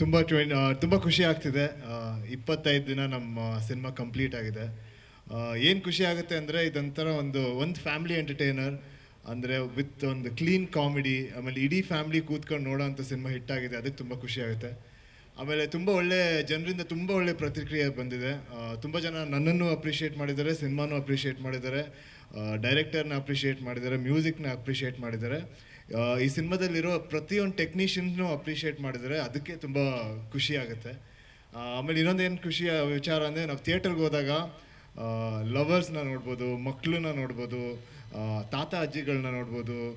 ತುಂಬ ಟ್ವೆನ್ ತುಂಬ ಖುಷಿ ಆಗ್ತಿದೆ. ಇಪ್ಪತ್ತೈದು ದಿನ ನಮ್ಮ ಸಿನಿಮಾ ಕಂಪ್ಲೀಟ್ ಆಗಿದೆ. ಏನು ಖುಷಿ ಆಗುತ್ತೆ ಅಂದರೆ ಇದೊಂಥರ ಒಂದು ಒಂದು ಫ್ಯಾಮಿಲಿ ಎಂಟರ್ಟೈನರ್ ಅಂದರೆ ವಿತ್ ಒಂದು ಕ್ಲೀನ್ ಕಾಮಿಡಿ ಆಮೇಲೆ ಇಡೀ ಫ್ಯಾಮಿಲಿ ಕೂತ್ಕೊಂಡು ನೋಡೋವಂಥ ಸಿನಿಮಾ ಹಿಟ್ ಆಗಿದೆ. ಅದಕ್ಕೆ ತುಂಬ ಖುಷಿ ಆಗುತ್ತೆ. ಆಮೇಲೆ ತುಂಬ ಒಳ್ಳೆ, ಜನರಿಂದ ತುಂಬ ಒಳ್ಳೆ ಪ್ರತಿಕ್ರಿಯೆ ಬಂದಿದೆ. ತುಂಬ ಜನ ನನ್ನನ್ನು ಅಪ್ರಿಷಿಯೇಟ್ ಮಾಡಿದ್ದಾರೆ ಸಿನಿಮಾನು ಅಪ್ರಿಷಿಯೇಟ್ ಮಾಡಿದ್ದಾರೆ. ಡೈರೆಕ್ಟರ್ನ ಅಪ್ರಿಷಿಯೇಟ್ ಮಾಡಿದ್ದಾರೆ ಮ್ಯೂಸಿಕ್ನ ಅಪ್ರಿಷಿಯೇಟ್ ಮಾಡಿದ್ದಾರೆ. ಈ ಸಿನಿಮಾದಲ್ಲಿರೋ ಪ್ರತಿಯೊಂದು ಟೆಕ್ನಿಷಿಯನ್ಸ್ನು ಅಪ್ರಿಷಿಯೇಟ್ ಮಾಡಿದರೆ ಅದಕ್ಕೆ ತುಂಬ ಖುಷಿ ಆಗುತ್ತೆ. ಆಮೇಲೆ ಇನ್ನೊಂದೇನು ಖುಷಿಯ ವಿಚಾರ ಅಂದರೆ ನಾವು ಥಿಯೇಟರ್ಗೆ ಹೋದಾಗ ಲವರ್ಸ್ನ ನೋಡ್ಬೋದು ಮಕ್ಕಳನ್ನ ನೋಡ್ಬೋದು ತಾತ ಅಜ್ಜಿಗಳನ್ನ ನೋಡ್ಬೋದು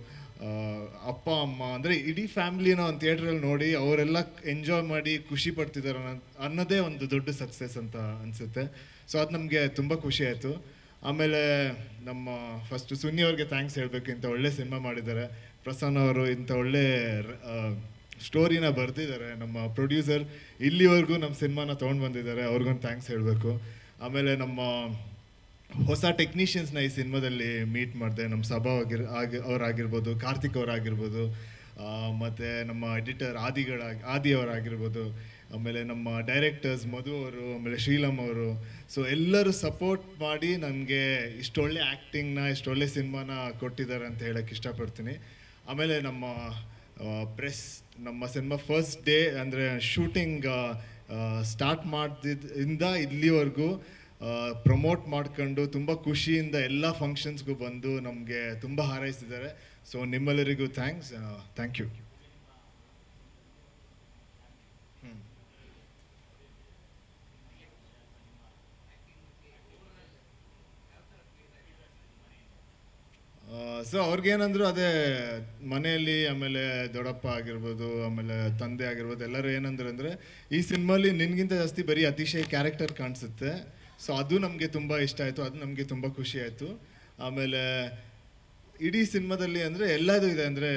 ಅಪ್ಪ, ಅಮ್ಮ, ಅಂದರೆ ಇಡೀ ಫ್ಯಾಮಿಲಿನ ಒಂದು ಥಿಯೇಟ್ರಲ್ಲಿ ನೋಡಿ ಅವರೆಲ್ಲ ಎಂಜಾಯ್ ಮಾಡಿ ಖುಷಿ ಪಡ್ತಿದ್ದಾರೆ ಅನ್ನೋ- ಅನ್ನೋದೇ ಒಂದು ದೊಡ್ಡ ಸಕ್ಸಸ್ ಅಂತ ಅನಿಸುತ್ತೆ. ಸೊ ಅದು ನಮಗೆ ತುಂಬ ಖುಷಿ ಆಯಿತು. ಆಮೇಲೆ ನಮ್ಮ ಫಸ್ಟ್ ಸುನ್ನಿ ಅವ್ರಿಗೆ ಥ್ಯಾಂಕ್ಸ್ ಹೇಳಬೇಕು ಇಂಥ ಒಳ್ಳೆ ಸಿನಿಮಾ ಮಾಡಿದ್ದಾರೆ. ಪ್ರಸನ್ನ ಅವರು ಇಂಥ ಒಳ್ಳೆ ಸ್ಟೋರಿನ ಬರೆದಿದ್ದಾರೆ. ನಮ್ಮ ಪ್ರೊಡ್ಯೂಸರ್ ಇಲ್ಲಿವರೆಗೂ ನಮ್ಮ ಸಿನಿಮಾನ ತೊಗೊಂಡು ಬಂದಿದ್ದಾರೆ. ಅವ್ರಿಗೊಂದು ಥ್ಯಾಂಕ್ಸ್ ಹೇಳಬೇಕು. ಆಮೇಲೆ ನಮ್ಮ ಹೊಸ ಟೆಕ್ನಿಷಿಯನ್ಸ್ನ ಈ ಸಿನಿಮಾದಲ್ಲಿ ಮೀಟ್ ಮಾಡಿದೆ. ನಮ್ಮ ಸಭಾ ಆಗಿರ್, ಆಗಿ, ಅವರಾಗಿರ್ಬೋದು, ಕಾರ್ತಿಕ್ ಅವರಾಗಿರ್ಬೋದು ಮತ್ತು ನಮ್ಮ ಎಡಿಟರ್ ಆದಿಗಳಾಗಿ ಆದಿ ಅವರಾಗಿರ್ಬೋದು, ಆಮೇಲೆ ನಮ್ಮ ಡೈರೆಕ್ಟರ್ಸ್ ಮಧು ಅವರು, ಆಮೇಲೆ ಶ್ರೀಲಮ್ ಅವರು. ಸೊ ಎಲ್ಲರೂ ಸಪೋರ್ಟ್ ಮಾಡಿ ನನಗೆ ಇಷ್ಟೊಳ್ಳೆ ಆ್ಯಕ್ಟಿಂಗ್ನ ಇಷ್ಟೊಳ್ಳೆ ಸಿನಿಮಾನ ಕೊಟ್ಟಿದ್ದಾರೆ ಅಂತ ಹೇಳೋಕ್ಕೆ ಇಷ್ಟಪಡ್ತೀನಿ. ಆಮೇಲೆ ನಮ್ಮ ಪ್ರೆಸ್, ನಮ್ಮ ಸಿನಿಮಾ ಫಸ್ಟ್ ಡೇ ಅಂದರೆ ಶೂಟಿಂಗ್ ಸ್ಟಾರ್ಟ್ ಮಾಡಿದಿಂದ ಇಲ್ಲಿವರೆಗೂ ಪ್ರಮೋಟ್ ಮಾಡ್ಕೊಂಡು ತುಂಬ ಖುಷಿಯಿಂದ ಎಲ್ಲ ಫಂಕ್ಷನ್ಸ್ಗೂ ಬಂದು ನಮಗೆ ತುಂಬ ಹಾರೈಸಿದ್ದಾರೆ. ಸೊ ನಿಮ್ಮೆಲ್ಲರಿಗೂ ಥ್ಯಾಂಕ್ಸ್ ಥ್ಯಾಂಕ್ ಯು ಸೊ ಅವ್ರಿಗೇನಂದ್ರು ಅದೇ ಮನೆಯಲ್ಲಿ, ಆಮೇಲೆ ದೊಡ್ಡಪ್ಪ ಆಗಿರ್ಬೋದು, ಆಮೇಲೆ ತಂದೆ ಆಗಿರ್ಬೋದು, ಎಲ್ಲರೂ ಏನಂದ್ರು ಅಂದರೆ, ಈ ಸಿನಿಮಾಲಿ ನಿನ್ಗಿಂತ ಜಾಸ್ತಿ ಬರೀ ಅತಿಶಯ ಕ್ಯಾರೆಕ್ಟರ್ ಕಾಣಿಸುತ್ತೆ. ಸೊ ಅದು ನಮಗೆ ತುಂಬ ಇಷ್ಟ ಆಯಿತು, ಅದು ನಮಗೆ ತುಂಬ ಖುಷಿ ಆಯಿತು. ಆಮೇಲೆ ಇಡೀ ಸಿನಿಮಾದಲ್ಲಿ ಅಂದರೆ ಎಲ್ಲದೂ ಇದೆ ಅಂದರೆ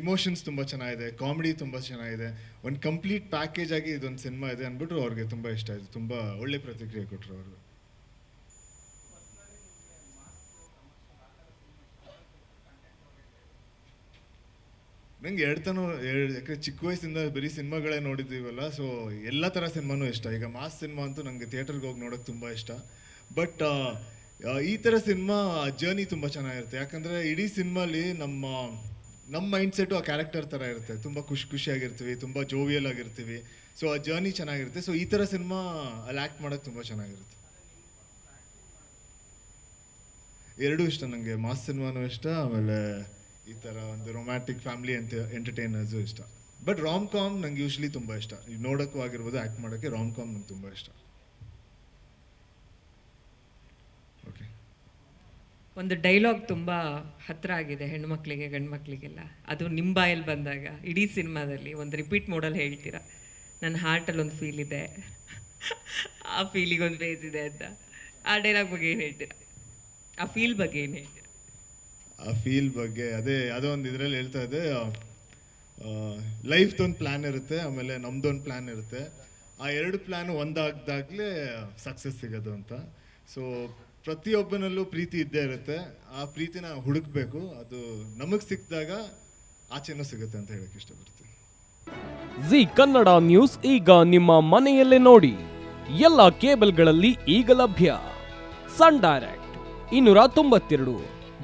ಇಮೋಷನ್ಸ್ ತುಂಬ ಚೆನ್ನಾಗಿದೆ ಕಾಮಿಡಿ ತುಂಬ ಚೆನ್ನಾಗಿದೆ. ಒಂದು ಕಂಪ್ಲೀಟ್ ಪ್ಯಾಕೇಜ್ ಆಗಿ ಇದೊಂದು ಸಿನಿಮಾ ಇದೆ ಅಂದ್ಬಿಟ್ಟು ಅವ್ರಿಗೆ ತುಂಬ ಇಷ್ಟ ಆಯಿತು, ತುಂಬ ಒಳ್ಳೆ ಪ್ರತಿಕ್ರಿಯೆ ಕೊಟ್ಟರು ಅವರು. ನಂಗೆ ಎರಡು ತನೂ ಎರಡು, ಯಾಕಂದ್ರೆ ಚಿಕ್ಕ ವಯಸ್ಸಿಂದ ಬರೀ ಸಿನಿಮಾಗಳೇ ನೋಡಿದ್ದೀವಲ್ಲ ಸೊ ಎಲ್ಲ ಥರ ಸಿನಿಮಾನೂ ಇಷ್ಟ. ಈಗ ಮಾಸ್ ಸಿನಿಮಾ ಅಂತೂ ನನಗೆ ಥಿಯೇಟರ್ಗೆ ಹೋಗಿ ನೋಡೋಕ್ಕೆ ತುಂಬ ಇಷ್ಟ. ಬಟ್ ಈ ಥರ ಸಿನಿಮಾ ಜರ್ನಿ ತುಂಬ ಚೆನ್ನಾಗಿರುತ್ತೆ. ಯಾಕಂದರೆ ಇಡೀ ಸಿನಿಮಾಲಿ ನಮ್ಮ ನಮ್ಮ ಮೈಂಡ್ ಸೆಟ್ಟು ಆ ಕ್ಯಾರೆಕ್ಟರ್ ಥರ ಇರುತ್ತೆ. ತುಂಬ ಖುಷಿ ಖುಷಿಯಾಗಿರ್ತೀವಿ, ತುಂಬ ಜೋವಿಯಲ್ ಆಗಿರ್ತೀವಿ. ಸೊ ಆ ಜರ್ನಿ ಚೆನ್ನಾಗಿರುತ್ತೆ. ಸೊ ಈ ಥರ ಸಿನಿಮಾ ಅಲ್ಲಿ ಆ್ಯಕ್ಟ್ ಮಾಡೋಕ್ಕೆ ತುಂಬ ಚೆನ್ನಾಗಿರುತ್ತೆ. ಎರಡೂ ಇಷ್ಟ ನನಗೆ ಮಾಸ್ ಸಿನಿಮಾನೂ ಇಷ್ಟ, ಆಮೇಲೆ ಈ ಥರ ಒಂದು ರೊಮ್ಯಾಂಟಿಕ್ ಫ್ಯಾಮಿಲಿ ಅಂತ ಎಂಟರ್ಟೈನರ್ಸು ಇಷ್ಟ. ಬಟ್ ರಾಮ್ ಕಾಮ್ ನಂಗೆ ಯೂಶ್ವಲಿ ತುಂಬ ಇಷ್ಟ. ಈಗ ನೋಡೋಕ್ಕೂ ಆಗಿರ್ಬೋದು ಆ್ಯಕ್ಟ್ ಮಾಡೋಕ್ಕೆ ರಾಮ್ ಕಾಮ್ ನಂಗೆ ತುಂಬ ಇಷ್ಟ. ಓಕೆ ಒಂದು ಡೈಲಾಗ್ ತುಂಬ ಹತ್ತಿರ ಆಗಿದೆ ಹೆಣ್ಮಕ್ಳಿಗೆ ಗಂಡ್ಮಕ್ಳಿಗೆಲ್ಲ ಅದು ನಿಮ್ಮ ಬಾಯಲ್ಲಿ ಬಂದಾಗ, ಇಡೀ ಸಿನಿಮಾದಲ್ಲಿ ಒಂದು ರಿಪೀಟ್ ಮೋಡಲ್ ಹೇಳ್ತೀರಾ? ನನ್ನ ಹಾರ್ಟಲ್ಲಿ ಒಂದು ಫೀಲ್ ಇದೆ. ಆ ಫೀಲಿಗೆ ಒಂದು ಇದೆ ಅಂತ. ಆ ಡೈಲಾಗ್ ಬಗ್ಗೆ ಏನು ಹೇಳ್ತೀರಾ? ಆ ಫೀಲ್ ಬಗ್ಗೆ ಏನು ಹೇಳ್ತೀರಾ? ಆ ಫೀಲ್ ಬಗ್ಗೆ ಅದೇ ಯಾವುದೋ ಒಂದು ಇದರಲ್ಲಿ ಹೇಳ್ತಾ ಇದೆ ಲೈಫ್ದೊಂದು ಪ್ಲ್ಯಾನ್ ಇರುತ್ತೆ, ಆಮೇಲೆ ನಮ್ದೊಂದು ಪ್ಲ್ಯಾನ್ ಇರುತ್ತೆ. ಆ ಎರಡು ಪ್ಲ್ಯಾನ್ ಒಂದಾಗ್ದಾಗಲೇ ಸಕ್ಸಸ್ ಸಿಗೋದು ಅಂತ. ಸೊ ಪ್ರತಿಯೊಬ್ಬನಲ್ಲೂ ಪ್ರೀತಿ ಇದ್ದೇ ಇರುತ್ತೆ. ಆ ಪ್ರೀತಿನ ಹುಡುಕ್ಬೇಕು. ಅದು ನಮಗೆ ಸಿಕ್ಕಿದಾಗ ಆಚೆನೂ ಸಿಗುತ್ತೆ ಅಂತ ಹೇಳಕ್ಕೆ ಇಷ್ಟಪಡ್ತೀನಿ. ಜಿ ಕನ್ನಡ ನ್ಯೂಸ್ ಈಗ ನಿಮ್ಮ ಮನೆಯಲ್ಲೇ ನೋಡಿ. ಎಲ್ಲ ಕೇಬಲ್ಗಳಲ್ಲಿ ಈಗ ಲಭ್ಯ. ಸನ್ ಡೈರೆಕ್ಟ್ ಇನ್ನೂರ ತೊಂಬತ್ತೆರಡು.